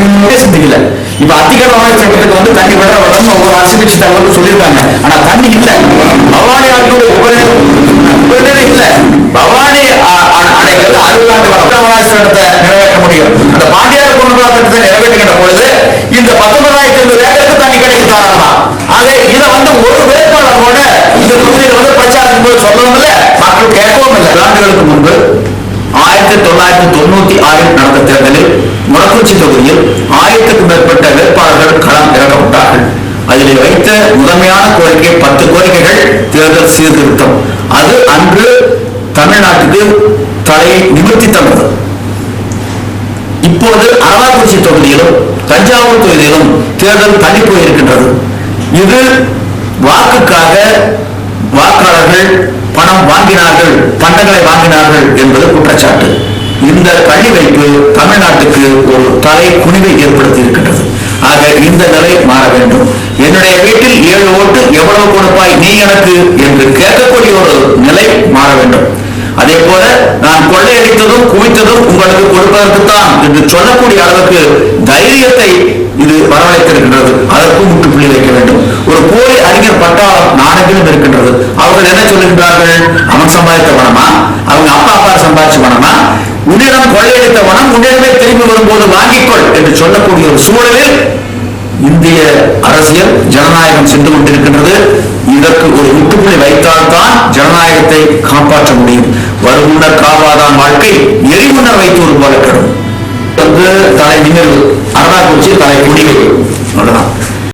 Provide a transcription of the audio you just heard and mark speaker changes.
Speaker 1: சிந்திக்கல இப்ப அத்திகர சட்டத்துக்கு வந்து தண்ணி வர விடணும் ஒவ்வொரு அரசு கட்சி சொல்லியிருக்காங்க. ஆனா தண்ணி இல்ல. பவானி ஆற்றினுடைய உபநிலை இல்ல. பவானி அணைகள் அறுபது ஆண்டு பத்மநாப சட்டத்தை நிறைவேற்ற முடியும். அந்த பாண்டியார் பொருளாதார சட்டத்தை நிறைவேற்றுகின்ற பொழுது இந்த பத்தொன்பதாயிரத்தி ஐநூறு ஏக்கருக்கு தண்ணி கிடைக்கும் தாராளமா ஆக இதை வந்து ஒரு வேட்பாளரோட இந்த தொகுதியில் வந்து பிரச்சாரம் போது சொல்லவும் இல்லை. மக்கள் கேட்கவும் இல்லை. ஆண்டுகளுக்கு முன்பு ஆயிரத்தி தொள்ளாயிரத்தி தொண்ணூத்தி ஆறில் நடந்த தேர்தலில் மொடக்குச்சி தொகுதியில் ஆயிரத்துக்கும் மேற்பட்ட வேட்பாளர்கள் களம் இறக்கப்பட்டார்கள் அதில் வைத்த முதன்மையான கோரிக்கை பத்து கோரிக்கைகள் தேர்தல் சீர்திருத்தம். அது அன்று தமிழ்நாட்டுக்கு தலை நிமிர்த்தி தந்தது. இப்போது அரவாக்குறிச்சி தொகுதியிலும் தஞ்சாவூர் தொகுதியிலும் தேர்தல் தள்ளி போயிருக்கின்றது. இது வாக்குக்காக வாக்காளர்கள் பணம் வாங்கினார்கள் பண்டங்களை வாங்கினார்கள். கள்ளி தமிழ்நாட்டுக்கு ஒரு தலை குனிவை ஏற்படுத்தி இருக்கின்றது. ஆக இந்த நிலை மாற வேண்டும். என்னுடைய வீட்டில் ஏழு ஓட்டு எவ்வளவு கொடுப்பாய் நீ எனக்கு என்று கேட்கக்கூடிய ஒரு நிலை மாற வேண்டும். அதே போல நான் கொள்ளையடித்ததும் குவித்ததும் உங்களுக்கு கொடுப்பதற்குத்தான் என்று சொல்லக்கூடிய அளவுக்கு தைரியத்தை இது வரவழைத்திருக்கின்றது. அதற்கும் முற்றுப்புள்ளி வைக்க வேண்டும். ஒரு போலி அறிஞர் பட்டாளம் நாடகிலும் இருக்கின்றது. அவர்கள் என்ன சொல்லுகின்றார்கள்? அவன் சம்பாதித்த பணமா? உன்னிடம் கொள்ளையடித்த பணம் உன்னிடமே திரும்பி வரும்போது வாங்கிக்கொள் என்று சொல்லக்கூடிய ஒரு சூழலில் இந்திய அரசியல் ஜனநாயகம் சென்று கொண்டிருக்கின்றது. இதற்கு ஒரு முற்றுப்புள்ளி வைத்தால்தான் ஜனநாயகத்தை காப்பாற்ற முடியும். வருமுன்னர் காவாதான் வாழ்க்கை எரிமுன்னர் ஒரு போல கிடும். வந்து தலை அரணா அரணாக்குறிச்சி தலை குடிகள் அவ்வளவுதான்.